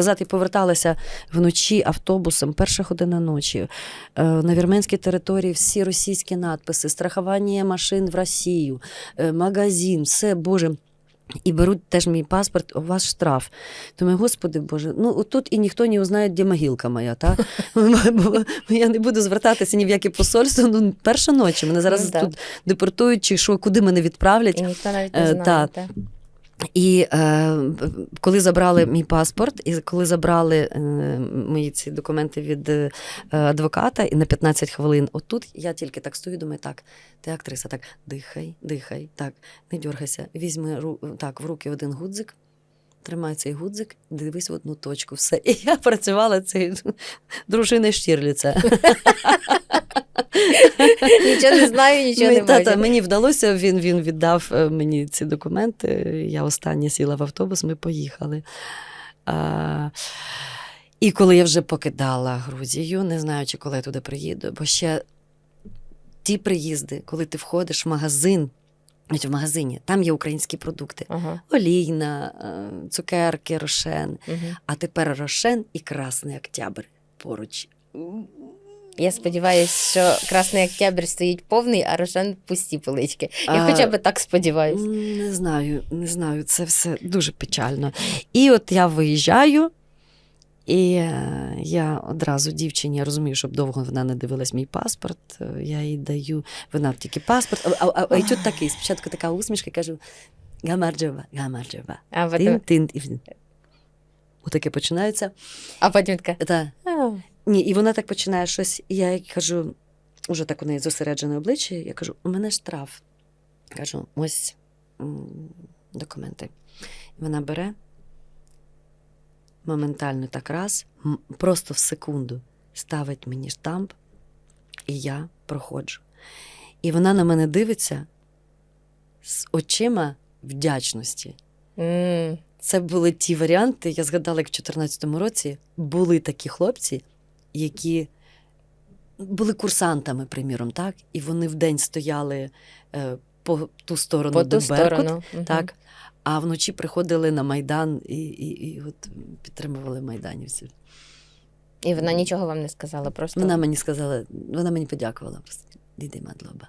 назад і поверталася вночі автобусом, перша година ночі. Е, На вірменській території всі російські надписи, страхування машин в Росію, е, магазин, все, Боже. І беруть теж мій паспорт, у вас штраф. Думаю, господи Боже, ну тут і ніхто не узнає, де могилка моя. Та? Я не буду звертатися ні в яке посольство. Ну, перша ночі. Мене зараз Ну, тут депортують, чи що, куди мене відправлять. І ніхто навіть Е, не знає. та. та. І е, коли забрали мій паспорт, і коли забрали е, мої ці документи від е, адвоката, і на 15 хвилин, отут я тільки так стою, думаю, так, ти актриса, так, дихай, дихай, так, не дергайся, візьми ру- так, в руки один гудзик. Тримай цей гудзик, дивись в одну точку. Все. І я працювала цією дружиною Штірліця. Нічого не знаю, нічого не бачу. мені вдалося, він, він віддав е, мені ці документи. Я остання сіла в автобус, ми поїхали. А, і коли я вже покидала Грузію, не знаю, чи коли я туди приїду, бо ще ті приїзди, коли ти входиш в магазин, навіть в магазині, там є українські продукти. Ага. Олійна, е, цукерки, рошен. Угу. А тепер рошен і Красний Октябрь поруч. Я сподіваюся, що Красний Октябрь стоїть повний, а Рошен пусті полички. Я А, хоча б так сподіваюся. Не знаю, не знаю, це все дуже печально. І от я виїжджаю, і е, я одразу дівчині, я розумію, щоб довго вона не дивилась мій паспорт. е, Я їй даю, вона тільки паспорт. А, а, а, і тут такий, спочатку така усмішка, кажу: Гамарджова, гамарджова. А Тин, потім, тин, він. Отаке починається. а потім така. Та, «А, ні, і вона так починає щось, і я їй кажу, уже так у неї зосереджене обличчя, я кажу, у мене штраф. Кажу, ось документи. І вона бере моментально так раз, просто в секунду ставить мені штамп, і я проходжу. І вона на мене дивиться з очима вдячності. м, Це були ті варіанти. Я згадала, як в 2014 році були такі хлопці, які були курсантами, приміром, так? І вони вдень стояли е, по ту сторону, По де ту Беркут, сторону. Так? А вночі приходили на Майдан і, і, і от підтримували майданівців. І вона нічого вам не сказала, просто Вона мені сказала, вона мені подякувала просто. Діди Мадлоба.